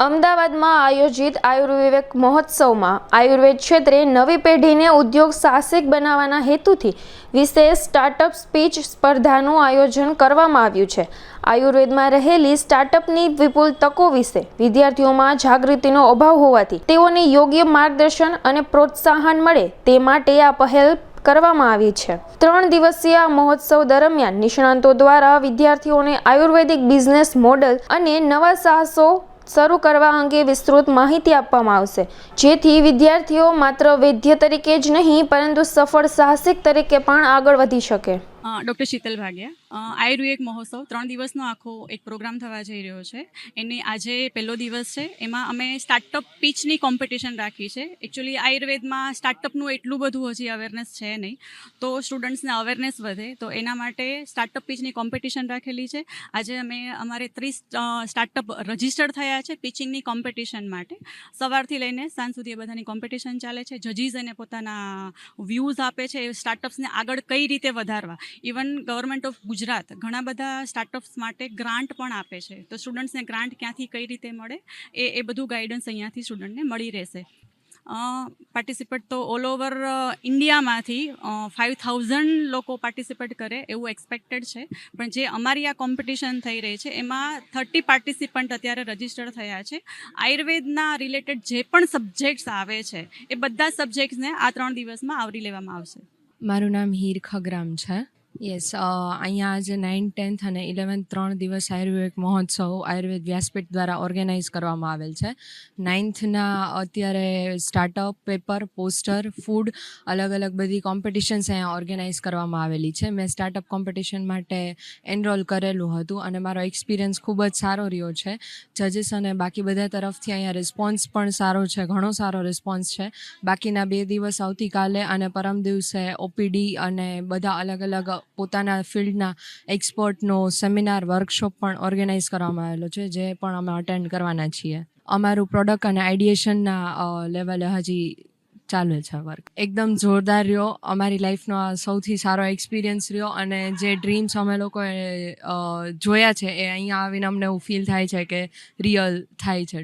અમદાવાદમાં આયોજિત આયુર્વિવેક મહોત્સવમાં આયુર્વેદ ક્ષેત્રે નવી પેઢીને ઉદ્યોગ સાહસિક બનાવવાના હેતુથી વિશેષ સ્ટાર્ટઅપ સ્પીચ સ્પર્ધાનું આયોજન કરવામાં આવ્યું છે. આયુર્વેદમાં રહેલી સ્ટાર્ટઅપની વિપુલ તકો વિશે વિદ્યાર્થીઓમાં જાગૃતિનો અભાવ હોવાથી તેઓને યોગ્ય માર્ગદર્શન અને પ્રોત્સાહન મળે તે માટે આ પહેલ કરવામાં આવી છે. ત્રણ દિવસીય મહોત્સવ દરમિયાન નિષ્ણાંતો દ્વારા વિદ્યાર્થીઓને આયુર્વેદિક બિઝનેસ મોડલ અને નવા સાહસો શરૂ કરવા અંગે વિસ્તૃત માહિતી આપવામાં આવશે. જેથી વિદ્યાર્થીઓ માત્ર વૈદ્ય તરીકે જ નહીં, પરંતુ સફળ સાહસિક તરીકે પણ આગળ વધી શકે. ડૉક્ટર શીતલ ભાગ્યા. આયુર્વેદ મહોત્સવ ત્રણ દિવસનો આખો એક પ્રોગ્રામ થવા જઈ રહ્યો છે. એની આજે પહેલો દિવસ છે. એમાં અમે સ્ટાર્ટઅપ પીચની કોમ્પિટિશન રાખી છે. એકચ્યુઅલી આયુર્વેદમાં સ્ટાર્ટઅપનું એટલું બધું હજી અવેરનેસ છે નહીં. તો સ્ટુડન્ટ્સને અવેરનેસ વધે. તો એના માટે સ્ટાર્ટઅપ પીચની કોમ્પિટિશન રાખેલી છે. આજે અમે અમારે ત્રીસ સ્ટાર્ટઅપ રજિસ્ટર્ડ થયા છે પિચિંગની કોમ્પિટિશન માટે. સવારથી લઈને સાંજ સુધી એ બધાની કોમ્પિટિશન ચાલે છે. જજીસ એને પોતાના વ્યૂઝ આપે છે. સ્ટાર્ટઅપ્સને આગળ કઈ રીતે વધારવા. ઇવન ગવર્મેન્ટ ઓફ ગુજરાત ઘણા બધા સ્ટાર્ટઅપ્સ માટે ગ્રાન્ટ પણ આપે છે. તો સ્ટુડન્ટ્સને ગ્રાન્ટ ક્યાંથી કઈ રીતે મળે? એ એ બધું ગાઈડન્સ અહીંયાથી સ્ટુડન્ટને મળી રહેશે. પાર્ટિસિપેટ તો ઓલ ઓવર ઇન્ડિયામાંથી ફાઇવ થાઉઝન્ડ લોકો પાર્ટિસિપેટ કરે એવું એક્સપેક્ટેડ છે. પણ જે અમારી આ કોમ્પિટિશન થઈ રહી છે, એમાં થર્ટી પાર્ટિસિપન્ટ અત્યારે રજિસ્ટર થયા છે. આયુર્વેદના રિલેટેડ જે પણ સબ્જેક્ટ્સ આવે છે, એ બધા સબ્જેક્ટ્સને આ ત્રણ દિવસમાં આવરી લેવામાં આવશે. મારું નામ હીર ખગરામ છે. યસ અહીંયા આજે નાઇન ટેન્થ અને ઇલેવન્થ ત્રણ દિવસ આયુર્વેદ મહોત્સવ, આયુર્વેદ વ્યાસપીઠ દ્વારા ઓર્ગેનાઇઝ કરવામાં આવેલ છે. નાઇન્થના અત્યારે સ્ટાર્ટઅપ પેપર પોસ્ટર ફૂડ અલગ અલગ બધી કોમ્પિટિશન્સ અહીંયા ઓર્ગેનાઇઝ કરવામાં આવેલી છે. મેં સ્ટાર્ટઅપ કોમ્પિટિશન માટે એનરોલ કરેલું હતું અને મારો એક્સપિરિયન્સ ખૂબ જ સારો રહ્યો છે. જજીસ અને બાકી બધા તરફથી અહીંયા રિસ્પોન્સ પણ સારો છે, ઘણો સારો રિસ્પોન્સ છે. બાકીના બે દિવસ આવતીકાલે અને પરમ દિવસે ઓપીડી અને બધા અલગ અલગ પોતાના ફિલ્ડના એક્સપર્ટનો સેમિનાર, વર્કશોપ પણ ઓર્ગેનાઇઝ કરવામાં આવેલો છે, જે પણ અમે અટેન્ડ કરવાના છીએ. અમારું પ્રોડક્ટ અને આઈડિએશનના લેવલે હજી ચાલે છે વર્ક એકદમ જોરદાર રહ્યો. અમારી લાઈફનો આ સૌથી સારો એક્સપિરિયન્સ રહ્યો અને જે ડ્રીમ્સ અમે લોકોએ જોયા છે, એ અહીંયા આવીને અમને એવું ફીલ થાય છે કે રિયલ થાય છે.